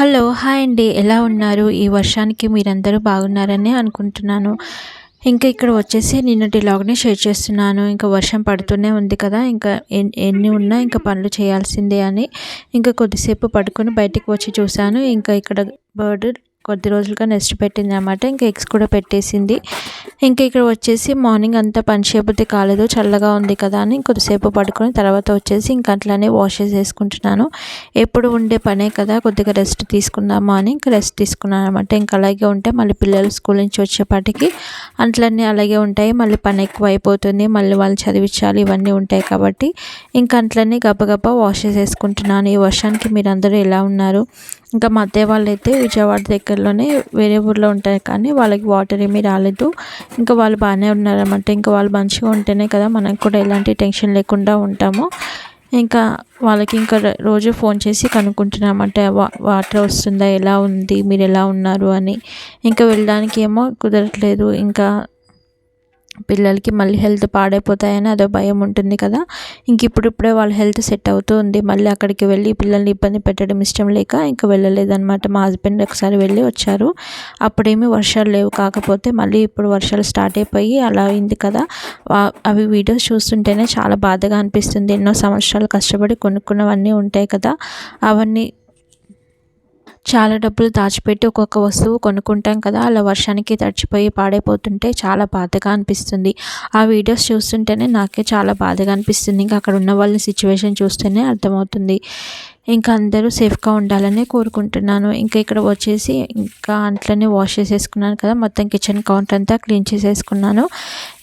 Hello hi అండి. ఎలా ఉన్నారు? ఈ వర్షానికి మీరందరూ బాగున్నారని అనుకుంటున్నాను. ఇంకా ఇక్కడ వచ్చేసి నిన్నటి లాగ్ని షేర్ చేస్తున్నాను. ఇంకా వర్షం పడుతూనే ఉంది కదా ఇంకా ఎన్ని ఉన్నా ఇంకా పనులు చేయాల్సిందే అని ఇంకా కొద్దిసేపు పడుకొని బయటకు వచ్చి చూశాను. ఇంకా ఇక్కడ బర్డ్ కొద్ది రోజులుగా నెక్స్ట్ పెట్టింది అనమాట ఇంకా ఎగ్స్ కూడా పెట్టేసింది. ఇంకా ఇక్కడ వచ్చేసి మార్నింగ్ అంతా పని చేయబుద్ధి కాలేదు. చల్లగా ఉంది కదా అని కొద్దిసేపు పడుకొని తర్వాత వచ్చేసి ఇంకా అట్లానే వాష్ చేసుకుంటున్నాను ఎప్పుడు ఉండే పనే కదా కొద్దిగా రెస్ట్ తీసుకుందామా అని ఇంకా రెస్ట్ తీసుకున్నాను అనమాట ఇంకా అలాగే ఉంటే మళ్ళీ పిల్లలు స్కూల్ నుంచి వచ్చేపాటికి అంట్లన్నీ అలాగే ఉంటాయి. మళ్ళీ పని ఎక్కువ అయిపోతుంది మళ్ళీ వాళ్ళు చదివించాలి. ఇవన్నీ ఉంటాయి కాబట్టి ఇంకా అట్లన్నీ గబగబా వాష్ చేసుకుంటున్నాను ఈ వర్షానికి మీరందరూ ఎలా ఉన్నారు? ఇంకా మా అత్తయ్య వాళ్ళు అయితే విజయవాడ దగ్గరలోనే వేరే ఊర్లో ఉంటారు కానీ వాళ్ళకి వాటర్ ఏమీ రాలేదు. ఇంకా వాళ్ళు బాగానే ఉన్నారన్నమాట. ఇంకా వాళ్ళు మంచిగా ఉంటేనే కదా మనకు కూడా ఎలాంటి టెన్షన్ లేకుండా ఉంటాము. ఇంకా వాళ్ళకి ఇంకా రోజు ఫోన్ చేసి కనుక్కుంటున్నామంటే వా వాటర్ వస్తుందా? ఎలా ఉంది? మీరు ఎలా ఉన్నారు? అని. ఇంకా వెళ్ళడానికి ఏమో కుదరట్లేదు. ఇంకా పిల్లలకి మళ్ళీ హెల్త్ పాడైపోతాయని అదో భయం ఉంటుంది కదా. ఇంక ఇప్పుడిప్పుడే వాళ్ళ హెల్త్ సెట్ అవుతూ ఉంది. మళ్ళీ అక్కడికి వెళ్ళి పిల్లల్ని ఇబ్బంది పెట్టడం ఇష్టం లేక ఇంకా వెళ్ళలేదన్నమాట. మా హస్బెండ్ ఒకసారి వెళ్ళి వచ్చారు. అప్పుడేమీ వర్షాలు లేవు. కాకపోతే మళ్ళీ ఇప్పుడు వర్షాలు స్టార్ట్ అయిపోయి అలా అయింది కదా. అవి వీడియోస్ చూస్తుంటేనే చాలా బాధగా అనిపిస్తుంది. ఎన్నో సంవత్సరాలు కష్టపడి కొనుక్కున్నవన్నీ ఉంటాయి కదా. అవన్నీ చాలా డబ్బులు దాచిపెట్టి ఒక్కొక్క వస్తువు కొనుక్కుంటాం కదా అలా వర్షానికి తడిచిపోయి పాడైపోతుంటే చాలా బాధగా అనిపిస్తుంది. ఆ వీడియోస్ చూస్తుంటేనే నాకే చాలా బాధగా అనిపిస్తుంది. ఇంకా అక్కడ ఉన్న వాళ్ళ సిచ్యువేషన్ చూస్తేనే అర్థమవుతుంది. ఇంకా అందరూ సేఫ్గా ఉండాలని కోరుకుంటున్నాను. ఇంకా ఇక్కడ వచ్చేసి ఇంకా అంట్లనే వాష్ చేసేసుకున్నాను కదా మొత్తం కిచెన్ కౌంటర్ అంతా క్లీన్ చేసేసుకున్నాను.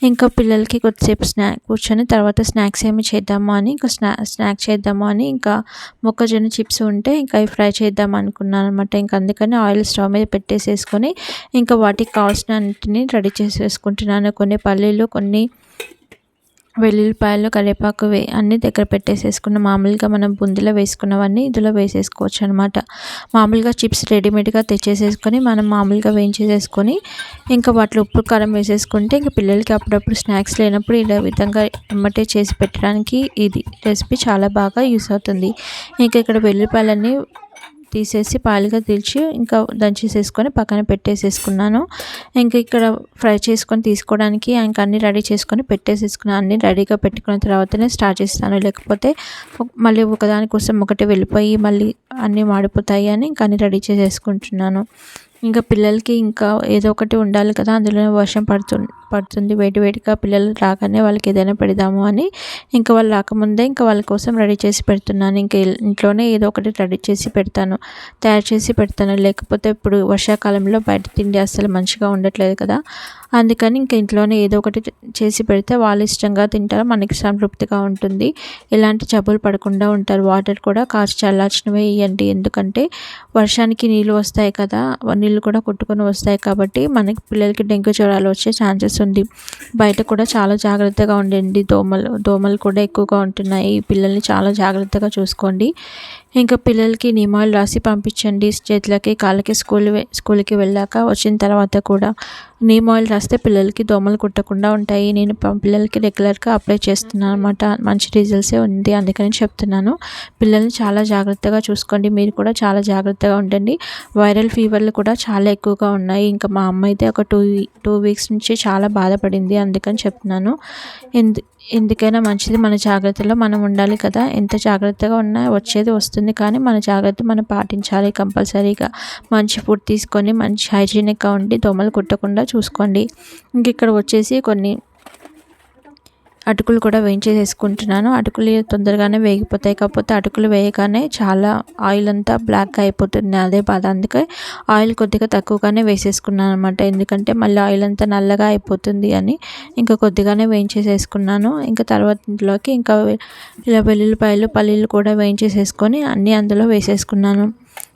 ఇంకా పిల్లలకి కొద్దిసేపు స్నాక్ కూర్చొని తర్వాత స్నాక్స్ ఏమి చేద్దామా అని ఇంకా స్నా స్నాక్ చేద్దాము అని ఇంకా మొక్కజొన్న చిప్స్ ఉంటే ఇంకా అవి ఫ్రై చేద్దాం అనుకున్నాను అనమాట ఇంకా అందుకని ఆయిల్ స్టవ్ మీద పెట్టేసేసుకొని ఇంకా వాటికి కావాల్సిన అన్నింటినీ రెడీ చేసేసుకుంటున్నాను. కొన్ని పల్లీలు కొన్ని వెల్లుల్లిపాయలు కరివేపాకు వే అన్నీ దగ్గర పెట్టేసేసుకున్న మామూలుగా మనం బుందిలో వేసుకున్నవన్నీ ఇందులో వేసేసుకోవచ్చు అనమాట మామూలుగా చిప్స్ రెడీమేడ్గా తెచ్చేసేసుకొని మనం మామూలుగా వేయించేసేసుకొని ఇంకా వాటిలో ఉప్పు కారం వేసేసుకుంటే ఇంకా పిల్లలకి అప్పుడప్పుడు స్నాక్స్ లేనప్పుడు ఇలా విధంగా ఎమ్మటే చేసి పెట్టడానికి ఇది రెసిపీ చాలా బాగా యూస్ అవుతుంది. ఇంకా ఇక్కడ వెల్లుల్లిపాయలన్నీ తీసేసి పాలుగా తీల్చి ఇంకా దంచేసేసుకొని పక్కన పెట్టేసేసుకున్నాను. ఇంకా ఇక్కడ ఫ్రై చేసుకొని తీసుకోవడానికి ఇంకా అన్నీ రెడీ చేసుకొని పెట్టేసేసుకున్నాను అన్నీ రెడీగా పెట్టుకున్న తర్వాతనే స్టార్ట్ చేస్తాను. లేకపోతే మళ్ళీ ఒకదానికోసం ఒకటి వెళ్ళిపోయి మళ్ళీ అన్నీ మాడిపోతాయి అని ఇంకా అన్నీ రెడీ చేసేసుకుంటున్నాను. ఇంకా పిల్లలకి ఇంకా ఏదో ఒకటి ఉండాలి కదా అందులోనే వర్షం పడుతుంది పడుతుంది. వేడి వేడిగా పిల్లలు రాగానే వాళ్ళకి ఏదైనా పెడదాము అని ఇంకా వాళ్ళు రాకముందే ఇంకా వాళ్ళ కోసం రెడీ చేసి పెడుతున్నాను. ఇంకా ఇంట్లోనే ఏదో ఒకటి రెడీ చేసి పెడతాను. తయారు చేసి పెడతాను. లేకపోతే ఇప్పుడు వర్షాకాలంలో బయట తిండి అస్సలు మంచిగా ఉండట్లేదు కదా. అందుకని ఇంకా ఇంట్లోనే ఏదో ఒకటి చేసి పెడితే వాళ్ళు ఇష్టంగా తింటారు. మనకి సంతృప్తిగా ఉంటుంది. ఎలాంటి జబ్బులు పడకుండా ఉంటారు. వాటర్ కూడా కాచి చల్లార్చినవే ఇవ్వండి ఎందుకంటే వర్షానికి నీళ్ళు వస్తాయి కదా. నీళ్ళు కూడా కొట్టుకొని వస్తాయి కాబట్టి మనకి పిల్లలకి డెంగ్యూ జ్వరాలు వచ్చే ఛాన్సెస్ వస్తుంది బయట కూడా చాలా జాగ్రత్తగా ఉండండి. దోమలు దోమలు కూడా ఎక్కువగా ఉంటున్నాయి. పిల్లల్ని చాలా జాగ్రత్తగా చూసుకోండి. ఇంకా పిల్లలకి నియమాలు రాసి పంపించండి. చేతులకి కాళ్ళకి స్కూల్ స్కూల్కి వెళ్ళాక వచ్చిన తర్వాత కూడా నీమ్ ఆయిల్ రాస్తే పిల్లలకి దోమలు కుట్టకుండా ఉంటాయి. నేను పిల్లలకి రెగ్యులర్గా అప్లై చేస్తున్నాను అనమాట మంచి రిజల్ట్సే ఉంది అందుకని చెప్తున్నాను. పిల్లల్ని చాలా జాగ్రత్తగా చూసుకోండి. మీరు కూడా చాలా జాగ్రత్తగా ఉండండి. వైరల్ ఫీవర్లు కూడా చాలా ఎక్కువగా ఉన్నాయి. ఇంకా మా అమ్మ అయితే ఒక టూ టూ వీక్స్ నుంచి చాలా బాధపడింది అందుకని చెప్తున్నాను. ఎందు ఎందుకైనా మంచిది మన జాగ్రత్తలో మనం ఉండాలి కదా. ఎంత జాగ్రత్తగా ఉన్నా వచ్చేది వస్తుంది కానీ మన జాగ్రత్త మనం పాటించాలి కంపల్సరీగా. మంచి ఫుడ్ తీసుకొని మంచి హైజీనిక్గా ఉండి దోమలు కుట్టకుండా చూసుకోండి. ఇంక ఇక్కడ వచ్చేసి కొన్ని అటుకులు కూడా వేయించేసేసుకుంటున్నాను. అటుకులు తొందరగానే వేగిపోతాయి. కాకపోతే అటుకులు వేయగానే చాలా ఆయిల్ అంతా బ్లాక్ అయిపోతుంది. అదే బాధ. అందుకే ఆయిల్ కొద్దిగా తక్కువగానే వేసేసుకున్నాను అనమాట ఎందుకంటే మళ్ళీ ఆయిల్ అంతా నల్లగా అయిపోతుంది అని ఇంకా కొద్దిగానే వేయించేసేసుకున్నాను. ఇంకా తర్వాత ఇంట్లోకి ఇంకా ఇలా వెల్లుల్లిపాయలు పల్లీలు కూడా వేయించేసేసుకొని అన్నీ అందులో వేసేసుకున్నాను.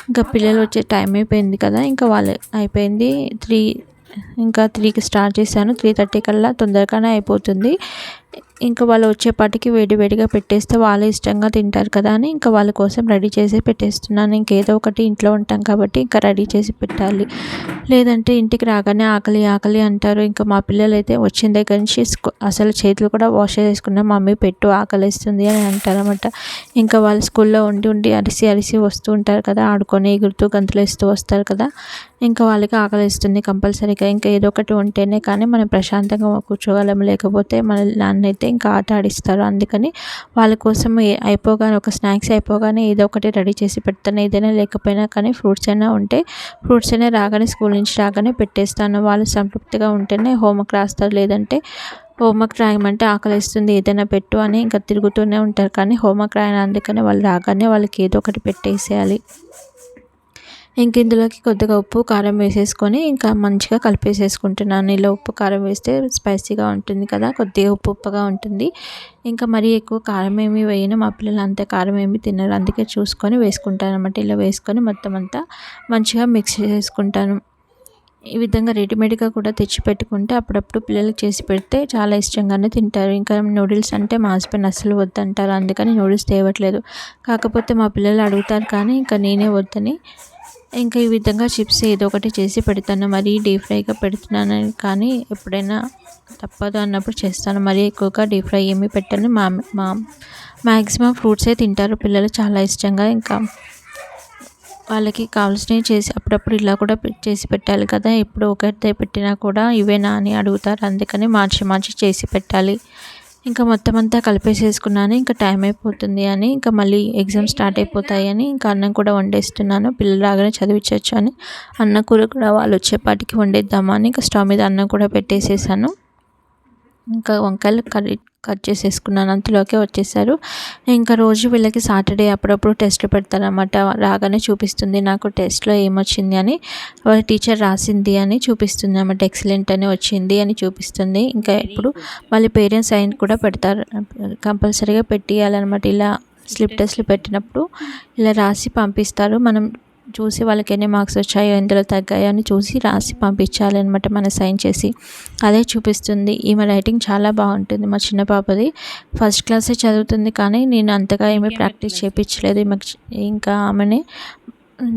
ఇంకా పిల్లలు వచ్చే టైం అయిపోయింది కదా. ఇంకా వాళ్ళు అయిపోయింది త్రీ ఇంకా త్రీకి స్టార్ట్ చేశాను. త్రీ థర్టీ కల్లా తొందరగానే అయిపోతుంది. ఇంకా వాళ్ళు వచ్చేపాటికి వేడి వేడిగా పెట్టేస్తే వాళ్ళు ఇష్టంగా తింటారు కదా అని ఇంకా వాళ్ళ కోసం రెడీ చేసి పెట్టేస్తున్నాను. ఇంకేదో ఒకటి ఇంట్లో ఉంటాం కాబట్టి ఇంకా రెడీ చేసి పెట్టాలి. లేదంటే ఇంటికి రాగానే ఆకలి ఆకలి అంటారు. ఇంకా మా పిల్లలు అయితే వచ్చిన దగ్గర నుంచి అసలు చేతులు కూడా వాష్ చేసుకున్నా మమ్మీ పెట్టు ఆకలిస్తుంది అని అంటారన్నమాట. ఇంకా వాళ్ళు స్కూల్లో ఉండి ఉండి అరిసి అరిసి వస్తూ ఉంటారు కదా ఆడుకొని ఎగురుతూ గంతులు వేస్తూ వస్తారు కదా ఇంకా వాళ్ళకి ఆకలిస్తుంది కంపల్సరీగా. ఇంకా ఏదో ఒకటి ఉంటేనే కానీ మనం ప్రశాంతంగా కూర్చోగలం. లేకపోతే మన అయితే ఇంకా ఆట ఆడిస్తారు. అందుకని వాళ్ళ కోసం అయిపోగానే ఒక స్నాక్స్ అయిపోగానే ఏదో ఒకటి రెడీ చేసి పెడతాను. ఏదైనా లేకపోయినా కానీ ఫ్రూట్స్ అయినా ఉంటే ఫ్రూట్స్ అయినా రాగానే స్కూల్ నుంచి రాగానే పెట్టేస్తాను. వాళ్ళు సంతృప్తిగా ఉంటేనే హోంవర్క్ రాస్తారు. లేదంటే హోంవర్క్ రాయమంటే ఆకలిస్తుంది. ఏదైనా పెట్టు అని ఇంకా తిరుగుతూనే ఉంటారు. కానీ హోంవర్క్ రాయని అందుకని వాళ్ళు రాగానే వాళ్ళకి ఏదో ఒకటి పెట్టేసేయాలి. ఇంక ఇందులోకి కొద్దిగా ఉప్పు కారం వేసేసుకొని ఇంకా మంచిగా కలిపేసేసుకుంటున్నాను ఇలా ఉప్పు కారం వేస్తే స్పైసీగా ఉంటుంది కదా కొద్దిగా ఉప్పు ఉప్పుగా ఉంటుంది. ఇంకా మరీ ఎక్కువ కారం ఏమి వేయను. మా పిల్లలు అంతే కారం ఏమి తినరు. అందుకే చూసుకొని వేసుకుంటాను అనమాట ఇలా వేసుకొని మొత్తం అంతా మంచిగా మిక్స్ చేసుకుంటాను. ఈ విధంగా రెడీమేడ్గా కూడా తెచ్చి పెట్టుకుంటే అప్పుడప్పుడు పిల్లలకి చేసి పెడితే చాలా ఇష్టంగానే తింటారు. ఇంకా నూడిల్స్ అంటే మా హస్బెండ్ అస్సలు వద్దంటారు. అందుకని నూడిల్స్ తేవట్లేదు. కాకపోతే మా పిల్లలు అడుగుతారు కానీ ఇంకా నేనే వద్దని ఇంకా ఈ విధంగా చిప్స్ ఏదో ఒకటి చేసి పెడతాను. మరీ డీప్ ఫ్రైగా పెడుతున్నాను కానీ ఎప్పుడైనా తప్పదు అన్నప్పుడు చేస్తాను. మరీ ఎక్కువగా డీప్ ఫ్రై ఏమి పెట్టను. మా మా మ్యాక్సిమం ఫ్రూట్సే తింటారు. పిల్లలు చాలా ఇష్టంగా ఇంకా వాళ్ళకి కావాల్సినవి చేసి అప్పుడప్పుడు ఇలా కూడా చేసి పెట్టాలి కదా. ఎప్పుడు ఒకటే పెట్టినా కూడా ఇవేనా అని అడుగుతారు. అందుకని మార్చి మార్చి చేసి పెట్టాలి. ఇంకా మొత్తం అంతా కలిపేసేసుకున్నాను. ఇంకా టైం అయిపోతుంది అని ఇంకా మళ్ళీ ఎగ్జామ్ స్టార్ట్ అయిపోతాయి అని ఇంకా అన్నం కూడా వండేస్తున్నాను. పిల్లలు రాగానే చదివించవచ్చు అని అన్న కూర కూడా వాళ్ళు వచ్చేపాటికి వండేద్దామని ఇంకా స్టవ్ మీద అన్నం కూడా పెట్టేసేసాను. ఇంకా వంకాయలు కర్రీ కట్ చేసేసుకున్నాను. అంతలోకే వచ్చేసారు. ఇంకా రోజు వీళ్ళకి సాటర్డే అప్పుడప్పుడు టెస్ట్లు పెడతారనమాట రాగానే చూపిస్తుంది నాకు టెస్ట్లో ఏమొచ్చింది అని. వాళ్ళ టీచర్ రాసింది అని చూపిస్తుంది అన్నమాట. ఎక్సలెంట్ అని వచ్చింది అని చూపిస్తుంది. ఇంకా ఇప్పుడు మళ్ళీ పేరెంట్స్ సైన్ కూడా పెడతారు. కంపల్సరీగా పెట్టియాలన్నమాట. ఇలా స్లిప్ టెస్ట్లు పెట్టినప్పుడు ఇలా రాసి పంపిస్తారు. మనం చూసి వాళ్ళకి ఎన్ని మార్క్స్ వచ్చాయో ఎందులో తగ్గాయో అని చూసి రాసి పంపించాలి అనమాట మన సైన్ చేసి. అదే చూపిస్తుంది. ఈమె రైటింగ్ చాలా బాగుంటుంది మా చిన్న పాపది. ఫస్ట్ క్లాసే చదువుతుంది కానీ నేను అంతగా ఏమీ ప్రాక్టీస్ చేయించలేదు ఈమెకి ఇంకా ఆమెని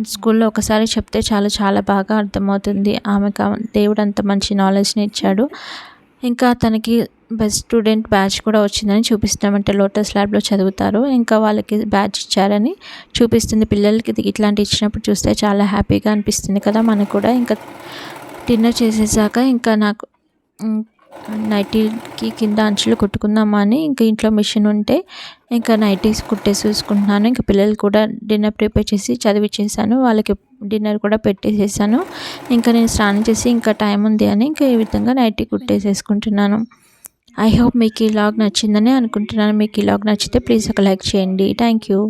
స్కూల్లో ఒకసారి చెప్తే చాలా చాలా బాగా అర్థమవుతుంది. ఆమెకు దేవుడు అంత మంచి నాలెడ్జ్ని ఇచ్చాడు. ఇంకా తనకి బెస్ట్ స్టూడెంట్ బ్యాచ్ కూడా వచ్చిందని చూపిస్తున్నామంటే లోటస్ ల్యాబ్లో చదువుతారు. ఇంకా వాళ్ళకి బ్యాచ్ ఇచ్చారని చూపిస్తుంది. పిల్లలకి ఇట్లాంటివి ఇచ్చినప్పుడు చూస్తే చాలా హ్యాపీగా అనిపిస్తుంది కదా మనకు కూడా. ఇంకా డిన్నర్ చేసేసాక ఇంకా నాకు నైటీకి కింద అంచులు కుట్టుకుందామా అని ఇంకా ఇంట్లో మిషన్ ఉంటే ఇంకా నైటీస్ కుట్టేసి చూసుకుంటున్నాను. ఇంకా పిల్లలు కూడా డిన్నర్ ప్రిపేర్ చేసి చదివిచ్చేసాను వాళ్ళకి డిన్నర్ కూడా పెట్టేసేసాను. ఇంకా నేను స్నానం చేసి ఇంకా టైం ఉంది అని ఇంకా ఈ విధంగా నైటీ కుట్టేసేసుకుంటున్నాను. ఐ హోప్ మీకు ఈ లాగ్ నచ్చిందని అనుకుంటున్నాను. మీకు ఈ లాగ్ నచ్చితే ప్లీజ్ ఒక లైక్ చేయండి. Thank you.